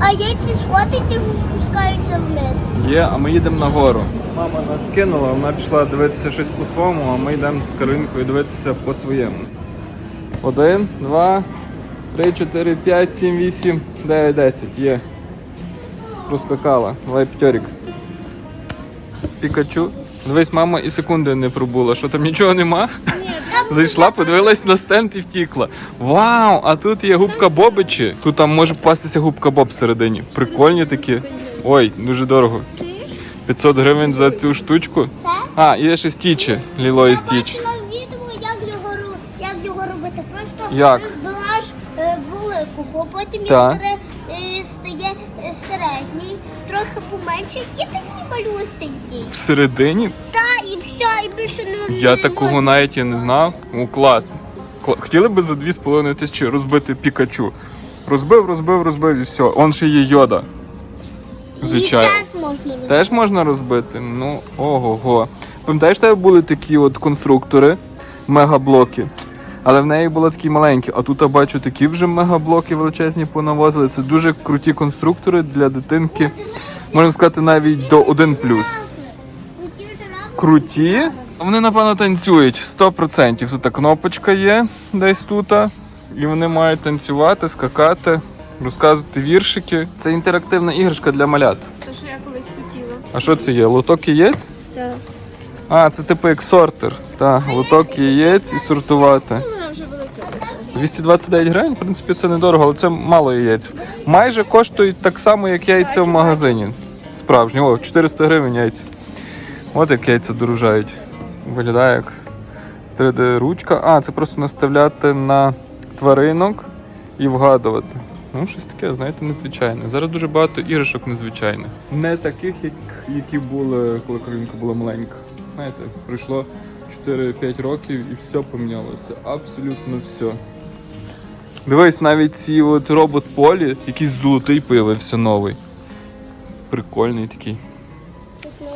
а яйці сходить і спускаються вниз. Є, а ми їдемо нагору. Мама нас кинула, вона пішла дивитися щось по-своєму, а ми йдемо з Каринкою дивитися по-своєму. Один, два, три, чотири, п'ять, сім, вісім, дев'ять, десять. Є. Розскакала. Давай п'ятьорік. Пікачу. Дивись, мама і секунди не пробула. Що там нічого нема? Зайшла, подивилась на стенд і втікла. Вау! А тут є губка Бобичі. Тут там може попастися губка Боб всередині. Прикольні такі. Ой, дуже дорого. 500 гривень за цю штучку. А, є ще стічі, Ліло і Я стіч. бачила відео, як його, як його робити. Просто Як? розбиваєш е, велику, бо потім Так. стає, е, стає е, середній, трохи поменше і такий малюсенький. Всередині Та і більше не я такого навіть і не знав. О, клас. Кла- Хотіли би за 2,5 тисячі розбити Пікачу. Розбив, розбив, розбив і все. Он ще є йода. Звичайно. Теж можна робити. Теж можна розбити? Ну, ого-го. Пам'ятаєш, в тебе були такі от конструктори, мегаблоки. Але в неї були такі маленькі. А тут я бачу такі вже мегаблоки величезні понавозили. Це дуже круті конструктори для дитинки. Можна сказати, навіть до 1 Круті. Вони, напевно, танцюють 100%. Тут кнопочка є десь тут. І вони мають танцювати, скакати, розказувати віршики. Це інтерактивна іграшка для малят. Те, що я колись хотіла. А що це є? Лоток яєць? Так. А, це типу як сортер. Так, лоток яєць і сортувати. Вона вже велика. 229 гривень, в принципі, це недорого, але це мало яєць. Майже коштують так само, як яйця в магазині. Справжні. О, 400 гривень яйця. От як яйця дорожають. Виглядає як 3D ручка. А, це просто наставляти на тваринок і вгадувати. Ну, щось таке, знаєте, незвичайне. Зараз дуже багато іграшок незвичайних. Не таких, як, які були, коли Каролінка була маленька. Знаєте, пройшло 4-5 років і все помінялося. Абсолютно все. Дивись, навіть ці от робот полі, якийсь золотий появився новий. Прикольний такий.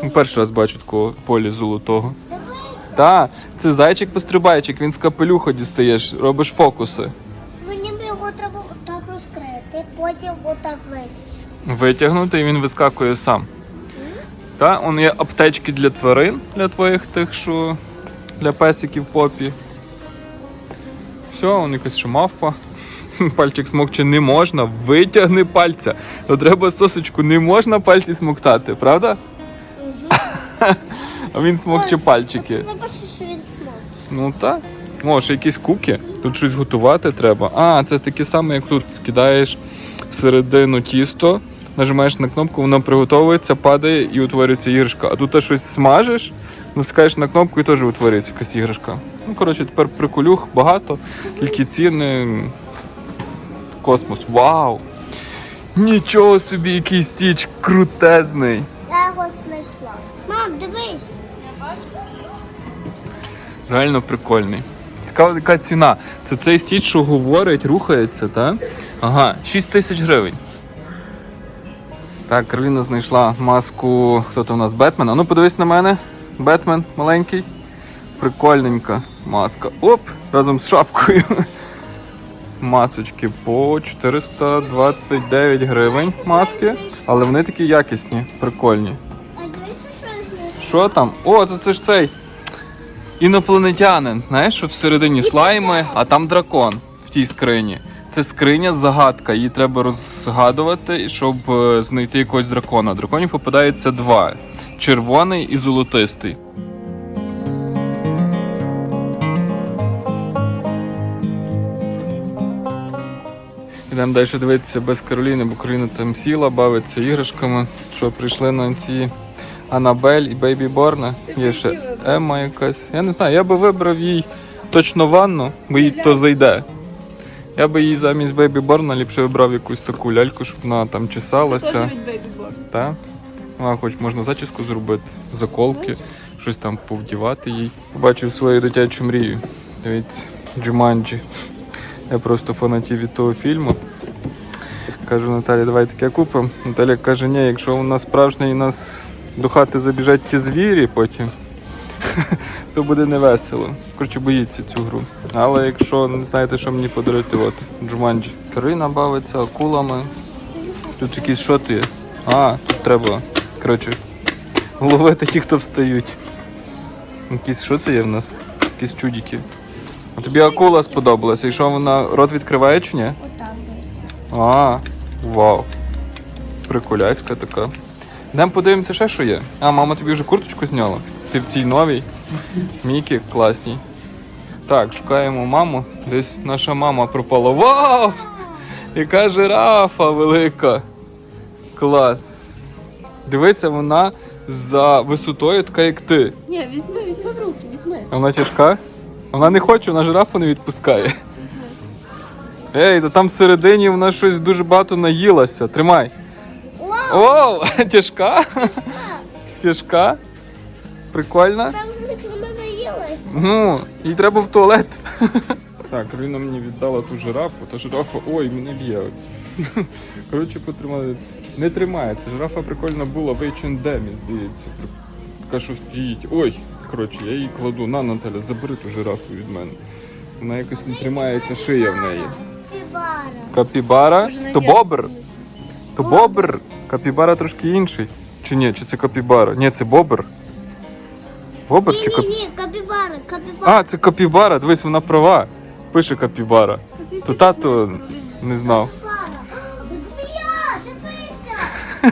Ну, Перший раз бачу такого полі золотого. Так, це зайчик-пострибайчик, він з капелюха дістаєш, робиш фокуси. Мені б його треба отак розкрити, потім отак весь. Витягнути і він вискакує сам. Та, он є аптечки для тварин, для твоїх тих, що для песиків попі. Все, он якась ще мавпа. Пальчик смокче не можна, витягни пальця. То треба сосочку, не можна пальці смоктати, правда? А він смокче пальчики. Напишу, що він смог. Ну так. О, ще якісь куки. Тут щось готувати треба. А, це таке саме, як тут скидаєш всередину тісто, нажимаєш на кнопку, воно приготовується, падає і утворюється іграшка. А тут ти щось смажеш, натискаєш на кнопку і теж утворюється якась іграшка. Ну, коротше, тепер приколюх багато, тільки ціни. Космос. Вау! Нічого собі, який стіч крутезний. Я його знайшла. Мам, дивись. Реально прикольний. Цікава яка ціна. Це цей стіч, що говорить, рухається, так? Ага, 6 тисяч гривень. Так, Кароліна знайшла маску. Хто то у нас Бетмен? А ну подивись на мене. Бетмен маленький. Прикольненька маска. Оп! Разом з шапкою. Масочки по 429 гривень маски. Але вони такі якісні, прикольні. Що там? О, це, це ж цей інопланетянин. Знаєш, що всередині слайми, а там дракон в тій скрині. Це скриня загадка. Її треба розгадувати, щоб е, знайти якогось дракона. Драконів попадається два: червоний і золотистий. Йдемо далі дивитися без Кароліни, бо Кароліна там сіла, бавиться іграшками. Що прийшли на ці Анабель і Бейбі Борна. Є ще Емма якась. Я не знаю, я би вибрав їй точно ванну, бо їй то зайде. Я би їй замість Бейбі Борна ліпше вибрав якусь таку ляльку, щоб вона там чесалася. Та? Ну, а хоч можна зачіску зробити, заколки, щось там повдівати їй. Побачив свою дитячу мрію. Дивіться, Джуманджі. Я просто фанатів від того фільму. Кажу Наталі, давай таке купимо. Наталя каже, ні, якщо у нас справжній у нас до хати забіжать ті звірі потім, то буде невесело. Коротше, боїться цю гру. Але якщо не знаєте, що мені подарити, от Джуманджі. Карина бавиться акулами. Тут якісь що ти? А, тут треба. Коротше, ловити ті, хто встають. Якісь що це є в нас? Якісь чудики. А тобі акула сподобалася. І що вона рот відкриває чи ні? Отак. А, вау. Приколяська така. Йдемо подивимося ще, що є. А, мама тобі вже курточку зняла. Ти в цій новій. Мікі класній. Так, шукаємо маму. Десь наша мама пропала. Вау! Яка жирафа велика. Клас. Дивися, вона за висотою така, як ти. Ні, візьми, візьми в руки, візьми. А Вона тяжка? Вона не хоче, вона жирафу не відпускає. Візьми. Ей, та там всередині вона щось дуже багато наїлася. Тримай. О, тяжка? Тяжка? Прикольна? Там звідки вона наїлась. Ну, їй треба в туалет. Так, Рина мені віддала ту жирафу, та жирафа, ой, мене б'є. Коротше, потримали. Не тримається. Жирафа прикольна була в H&M, здається. Така що стоїть. Ой, коротше, я її кладу. На, Наталя, забери ту жирафу від мене. Вона якось не тримається шия в неї. Капібара? На То бобр. То бобр. Капібара трошки інший. Чи ні? Чи це капібара? Ні, це бобр. Бобр чи Ні, кап... ні, ні, капібара, капібара. А, це капібара. Дивись, вона права. Пише капібара. То тато не знав.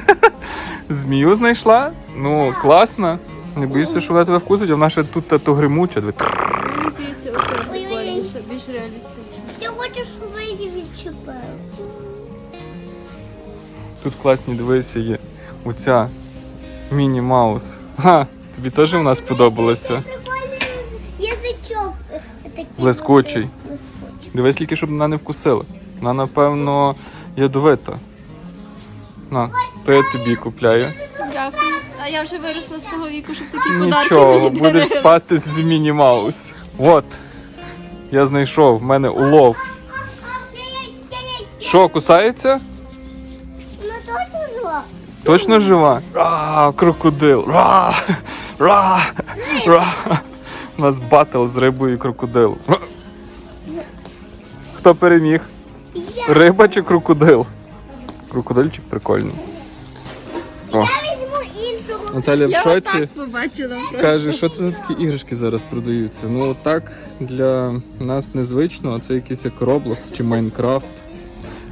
Змію знайшла? Ну, класно. Не боїшся, що вона тебе вкусить, а вона ще тут то гримуча. Диви. Тут класні дивися є. Оця Міні Маус. Ха, тобі теж вона сподобалася. Прикольний язичок е, такий. Блискучий. Блискучий. Дивись тільки, щоб вона не вкусила. Вона, напевно, ядовита. На, то я тобі купляю. Дякую. А я вже виросла з того віку, щоб такі подарки Нічого, мені будеш дарили. спати з Міні Маус. От. Я знайшов, в мене улов. Що, кусається? Точно жива? А, крокодил. Ра, ра, ра. У нас батл з рибою і крокодил. Хто переміг? Риба чи крокодил? Крокодильчик прикольний. О, Я візьму іншого. Наталя в Я шоці. отак побачила просто. Каже, що це за такі іграшки зараз продаються? Ну так для нас незвично, а це якийсь як Roblox чи Майнкрафт.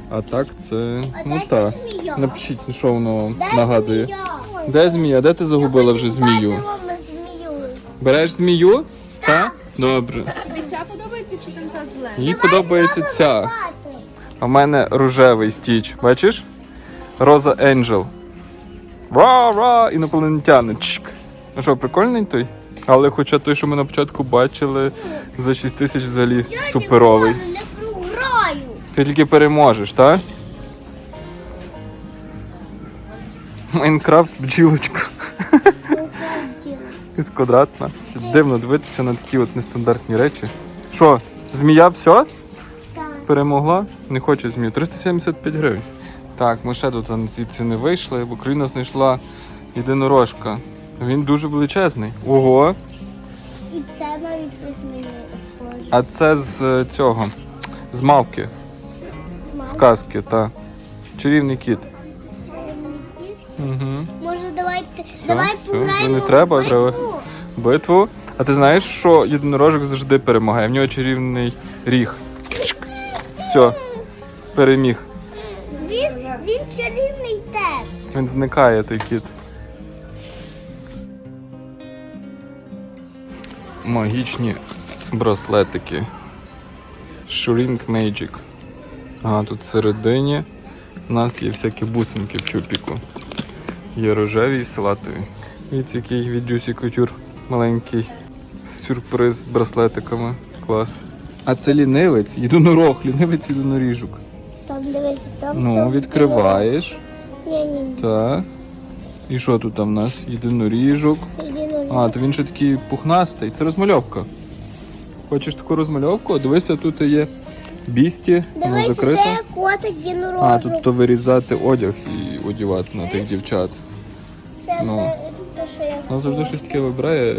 А так це. Ну так. Змія? Напишіть, що воно Де нагадує. змія? Де змія? Де ти загубила вже змію? Береш змію? Так? Добре. Тобі ця подобається чи там та зелена? Їй подобається ця. Бати. А в мене рожевий стіч. Бачиш? Роза Енджел. Ра-ра! Інопланетяни. Чик. Ну що, прикольний той? Але хоча той, що ми на початку бачили, за 6 тисяч взагалі суперовий. Я не програю. Ти тільки переможеш, так? Майнкрафт бджілочка. Із квадратна. Дивно дивитися на такі от нестандартні речі. Що, змія все? Перемогла? Не хоче змію. 375 гривень. Так, ми ще тут звідси не вийшли, бо Україна знайшла єдинорожка. Він дуже величезний. Ого! І це навіть схоже. А це з е, цього. З мавки. З казки, та. Чарівний кіт. Угу. Може, давайте, давай все, пограємо. вже не треба, в треба. битву? Битву. А ти знаєш, що єдинорожок завжди перемагає? В нього чарівний ріг. Все, переміг. Він, він чарівний теж. Він зникає, той кіт. Магічні браслетики. Shrink Magic. А тут всередині у нас є всякі бусинки в чупіку. Є рожеві і салатові. Від який від Juicy Couture маленький сюрприз з браслетиками. Клас. А це лінивець, єдинорог, лінивець єдиноріжок. Там дивися, там. Ну, відкриваєш. Ні, ні, ні. Так. І що тут там у нас? Єдиноріжок. Єдиноріг. А, то він ще такий пухнастий. Це розмальовка. Хочеш таку розмальовку? Дивися, тут є бісті, воно Дивися, ще є котик єдинорожок. А, тут то вирізати одяг і одягати на тих дівчат. Ну. те, те, що я Вона завжди щось таке вибирає е,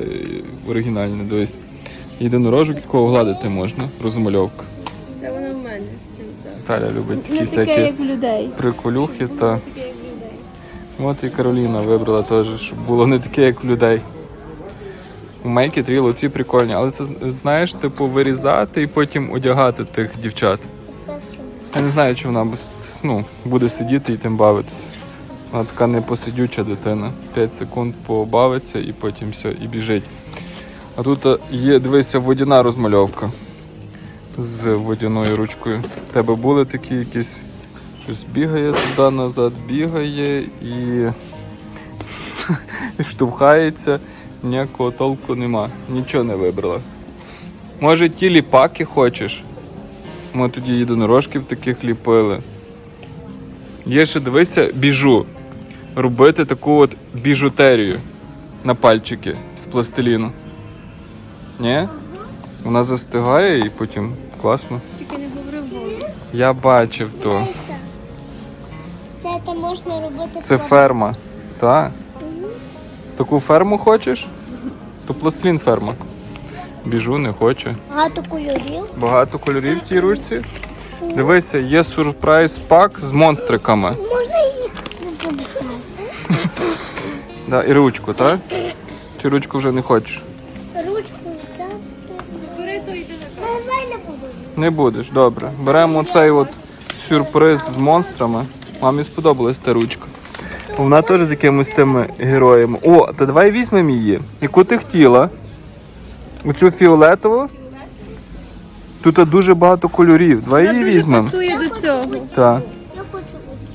оригінальне, дивись. Єдинорожок, якого гладити можна, розмальовка. Це вона в мене з цим, так. Наталя любить такі Не таке, всякі як в людей. приколюхи. Та... От і Кароліна вибрала теж, щоб було не таке, як в людей. У Мейкі тріл ці прикольні, але це знаєш, типу, вирізати і потім одягати тих дівчат. Я не знаю, чи вона ну, буде сидіти і тим бавитися. Вона така непосидюча дитина. 5 секунд побавиться і потім все, і біжить. А тут е, є, дивися, водяна розмальовка з водяною ручкою. У тебе були такі якісь. Щось бігає туди назад, бігає і, штовхається. Ніякого толку нема. Нічого не вибрала. Може ті ліпаки хочеш? Ми тоді єдинорожків таких ліпили. Є ще дивися, біжу. Робити таку от біжутерію на пальчики з пластиліну. Ні? Вона застигає і потім класно. Тільки не говорив голос. Я бачив то. Це там можна робити Це ферма. Так? Таку ферму хочеш? То пластилін ферма. Біжу, не хоче. багато кольорів. Багато кольорів в тій ручці. Дивися, є сюрприз пак з монстриками. Можна записати. Да, і ручку, так? Чи ручку вже не хочеш? Ручку взяти. Бери то йди на Давай не буду. Не будеш, добре. Беремо цей от сюрприз з монстрами. Мамі сподобалась та ручка. Вона теж з якимось тими героями. О, то давай візьмемо її. Яку ти хотіла? Оцю фіолетову? Тут дуже багато кольорів. Давай її візьмемо. пасує до цього. Так. Я хочу.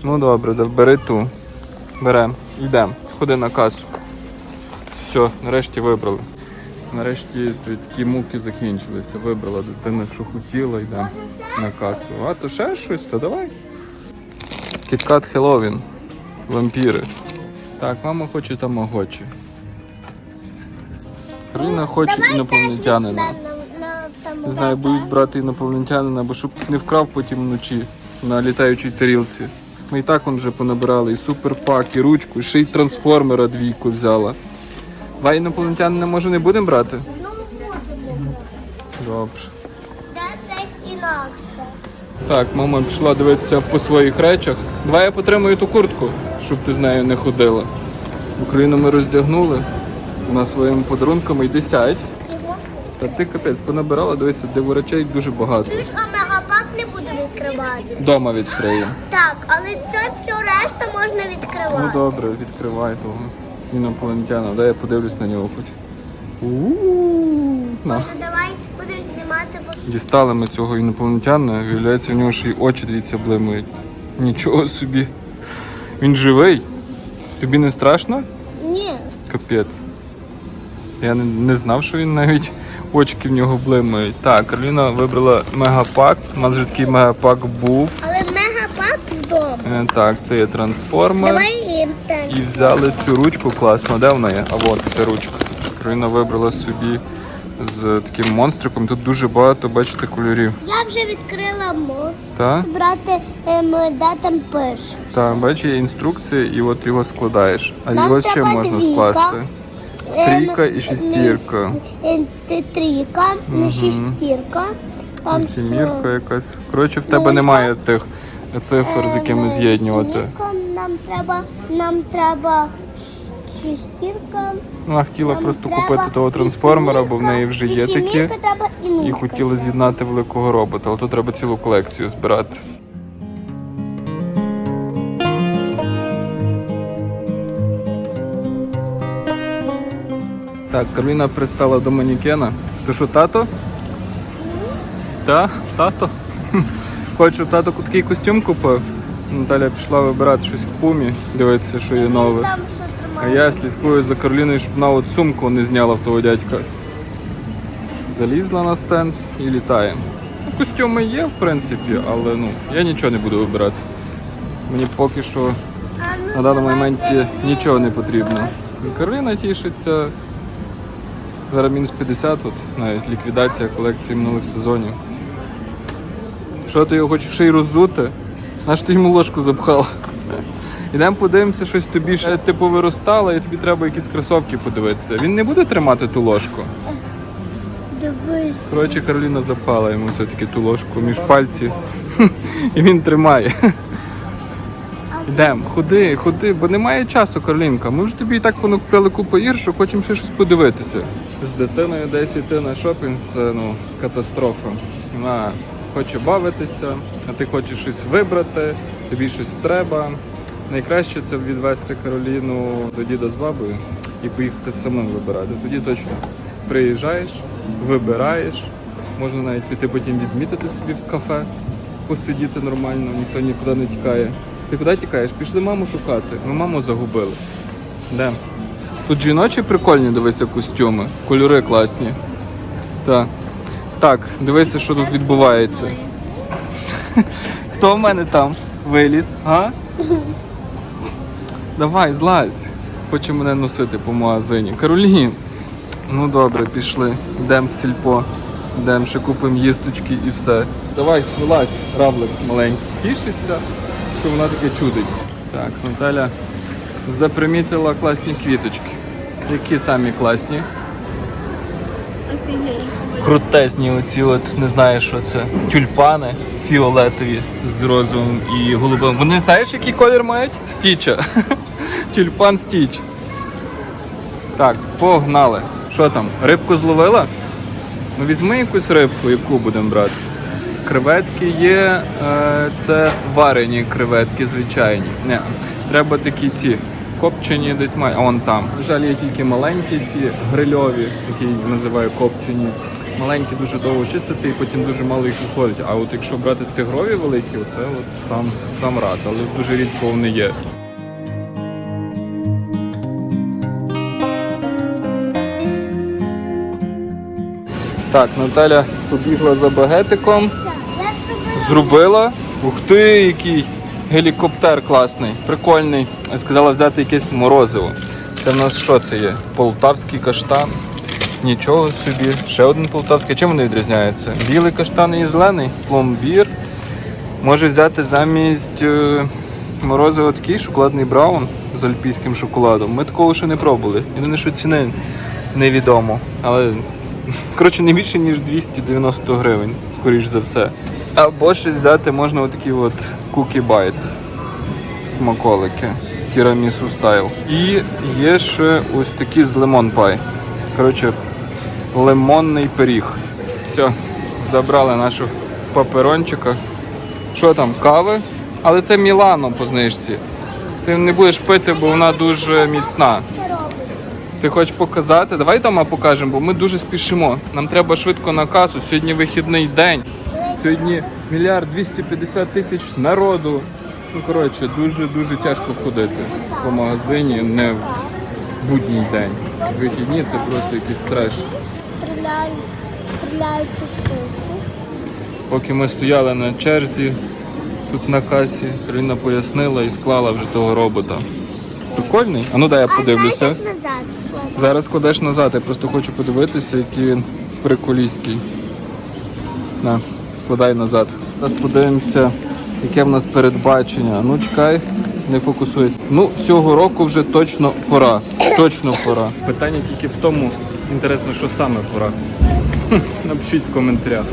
Ну добре, да, бери ту. Берем. Йдемо. Ходи на касу. Все, нарешті вибрали. Нарешті такі муки закінчилися. Вибрала дитина, що хотіла, йдемо на касу. А то ще щось, то давай. Кіткат Хеллоуін. Вампіри. Так, мама хоче тамагочі. Кароліна хоче інопланетянина. На, на, Не знаю, боюсь брати інопланетянина, бо щоб не вкрав потім вночі на літаючій тарілці. Ми і так он вже понабирали і суперпак, і ручку, і ще й трансформера двійку взяла. Два інопланетянина може не будемо брати? Ну, можемо. Добре. Це десь інакше. Так, мама пішла дивитися по своїх речах. Давай я потримаю ту куртку, щоб ти з нею не ходила. Україну ми роздягнули. Вона своїми подарунками йди сядь. Та ти капець понабирала, дивися, диво речей дуже багато. Ти ж а мегапак не буду відкривати. Дома відкриємо. Так, але це все решта можна відкривати. Ну добре, відкривай того інопланетяна. Дай я подивлюсь на нього хоч. Може, давай будеш знімати, бо Дістали ми цього інопланетяна, виявляється, в нього ще й очі, дивіться, блимають. Нічого собі. Він живий. Тобі не страшно? ні. Капець. Я не, не знав, що він навіть очки в нього блимають. Так, Кароліна вибрала мегапак. У нас вже такий мегапак був. Але мегапак вдома. Е, Так, це є трансформер. Давай. І взяли цю ручку класно. Де вона є? А от ця ручка. Кароліна вибрала собі з таким монстриком. Тут дуже багато, бачите, кольорів. Я вже відкрила мод. Так? Брати, де там пише. Так, бачиш, є інструкція, і от його складаєш. А Нам його ще можна двійка. скласти. Трійка і шестірка. не- ем, ти- Трійка, не шестірка. Там І Сімірка якась. Коротше, в тебе немає тих цифр, з якими з'єднувати. сімірка, Нам треба, нам треба шестірка. Вона хотіла нам просто купити того трансформера, бо в неї вже є такі. і І хотіла з'єднати великого робота, але тут треба цілу колекцію збирати. Так, Кароліна пристала до манікена. Ти що, тато? Та, тато. Хочу, тато такий костюм купив. Наталя пішла вибирати щось в пумі, дивитися, що є нове. А я слідкую за Кароліною, щоб вона от сумку не зняла в того дядька. Залізла на стенд і літає. Ну, Костюми є, в принципі, але ну, я нічого не буду вибирати. Мені поки що ну, на даному моменті нічого не потрібно. І Кароліна тішиться. Зараз мінус 50, от, навіть ліквідація колекції минулих сезонів. Що ти його хочеш ще й роззути? Наш ти йому ложку запхав. Ідемо подивимося, щось тобі ще типу виростало, і тобі треба якісь кросовки подивитися. Він не буде тримати ту ложку. Дивись. Коротше, Кароліна запхала йому все-таки ту ложку між пальці. І він тримає. Йдемо, ходи, ходи, бо немає часу, Каролінка. Ми вже тобі і так понакупили купу ір, що хочемо ще щось подивитися. З дитиною десь йти на шопінг це ну, катастрофа. Вона хоче бавитися, а ти хочеш щось вибрати, тобі щось треба. Найкраще це відвести Кароліну до діда з бабою і поїхати самим вибирати. Тоді точно приїжджаєш, вибираєш, можна навіть піти потім відмітити собі в кафе, посидіти нормально, ніхто нікуди не тікає. Ти куди тікаєш? Пішли маму шукати. Ми маму загубили. Де? Тут жіночі прикольні, дивися, костюми. Кольори класні. Так. Так, дивися, що тут відбувається. Хто в мене там виліз? А? Давай, злазь. Хоче мене носити по магазині. Каролін. Ну добре, пішли. Йдемо в сільпо. Йдемо ще купимо їсточки і все. Давай, вилазь, равлик маленький. Тішиться, що вона таке чудить. Так, Наталя запримітила класні квіточки. Які самі класні? Крутесні оці от, не знаю, що це. Тюльпани фіолетові з розовим і голубим. Вони знаєш, який колір мають? Стіча. Тюльпан стіч. Так, погнали. Що там? Рибку зловила? Ну візьми якусь рибку, яку будемо брати. Креветки є, е, це варені креветки звичайні. Не, треба такі ці копчені десь має. А вон там. На жаль, є тільки маленькі ці грильові, які називаю копчені. Маленькі дуже довго чистити і потім дуже мало їх виходить. А от якщо брати тигрові великі, оце от сам, сам раз, але дуже рідко вони є. Так, Наталя побігла за багетиком. Я зробила. Ух ти, який гелікоптер класний, прикольний. Сказала взяти якесь морозиво. Це в нас що це є? Полтавський каштан. Нічого собі. Ще один полтавський. Чим вони відрізняються? Білий каштан і зелений, пломбір. Може взяти замість е, морозива такий шоколадний браун з альпійським шоколадом. Ми такого ще не пробували. Єдине, що ціни невідомо. Але коротше не більше ніж 290 гривень, скоріш за все. Або ще взяти можна отакі от Cookie Bites. Смаколики. Тірамісу стайл. І є ще ось такі з лимон пай. Коротше, лимонний пиріг. Все, забрали нашого паперончика. Що там, кави? Але це Мілано по знижці. Ти не будеш пити, бо вона дуже міцна. Ти хочеш показати? Давай дома покажемо, бо ми дуже спішимо. Нам треба швидко на касу. Сьогодні вихідний день. Сьогодні мільярд 250 тисяч народу. Ну коротше, дуже дуже тяжко ходити по магазині не в будній день. Вихідні це просто якийсь треш. Стріляю, стріляючу штуку. Поки ми стояли на черзі тут на касі, Кароліна пояснила і склала вже того робота. Прикольний? А ну дай я подивлюся. як назад складати? Зараз кладеш назад, я просто хочу подивитися, який він приколіський. На, складай назад. Зараз подивимося, яке в нас передбачення. Ну чекай, не фокусуй. Ну, цього року вже точно пора. Точно пора. Питання тільки в тому, інтересно, що саме пора. Напишіть в коментарях.